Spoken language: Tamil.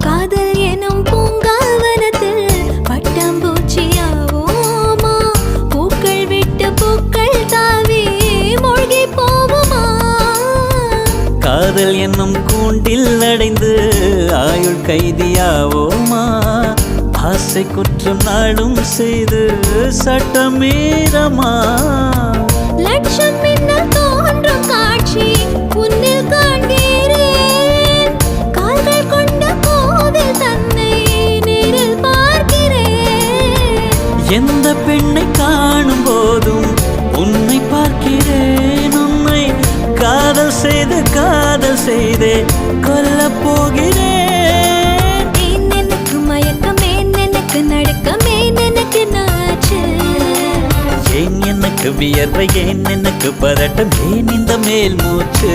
காதல் எனும் பூங்காவனத்தில் பட்டாம்பூச்சியாவோமா? பூக்கள் விட்டு பூக்கள் தாவி மூழ்கி போவோமா காதல் என்னும் கூண்டில் அடைந்து ஆயுள் கைதியாவோமா? ஆசை குற்றம் நாளும் செய்து சட்டமீறமா? எந்த பெண்ணை காணும் போதும் உன்னை பார்க்கிறேன். உன்னை காதல் செய்து காதல் செய்தே கொல்லப் போகிறேன். எனக்கு மயக்கம் எனக்கு நடுக்கம் எனக்கு நாச்சு? ஏன் எனக்கு வியர்வை ஏன் எனக்கு பதட்டம் ஏன் இந்த மேல் மூச்சு